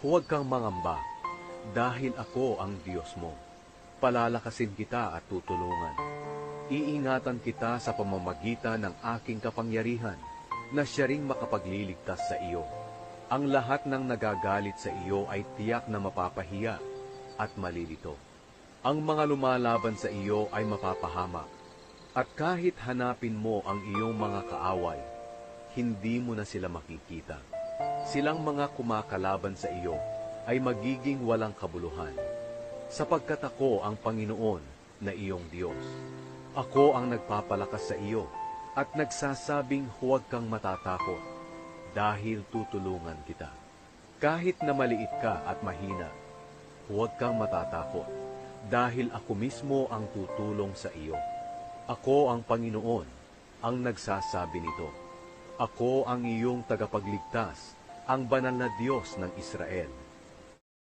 Huwag kang mangamba, dahil ako ang Diyos mo. Palalakasin kita at tutulungan. Iingatan kita sa pamamagitan ng aking kapangyarihan na siya ring makapagliligtas sa iyo. Ang lahat ng nagagalit sa iyo ay tiyak na mapapahiya at malilito. Ang mga lumalaban sa iyo ay mapapahamak. At kahit hanapin mo ang iyong mga kaaway, hindi mo na sila makikita. Silang mga kumakalaban sa iyo ay magiging walang kabuluhan. Sapagkat ako ang Panginoon na iyong Diyos. Ako ang nagpapalakas sa iyo at nagsasabing huwag kang matatakot dahil tutulungan kita. Kahit na maliit ka at mahina, huwag kang matatakot dahil ako mismo ang tutulong sa iyo. Ako ang Panginoon ang nagsasabi nito. Ako ang iyong tagapagligtas, ang banal na Diyos ng Israel.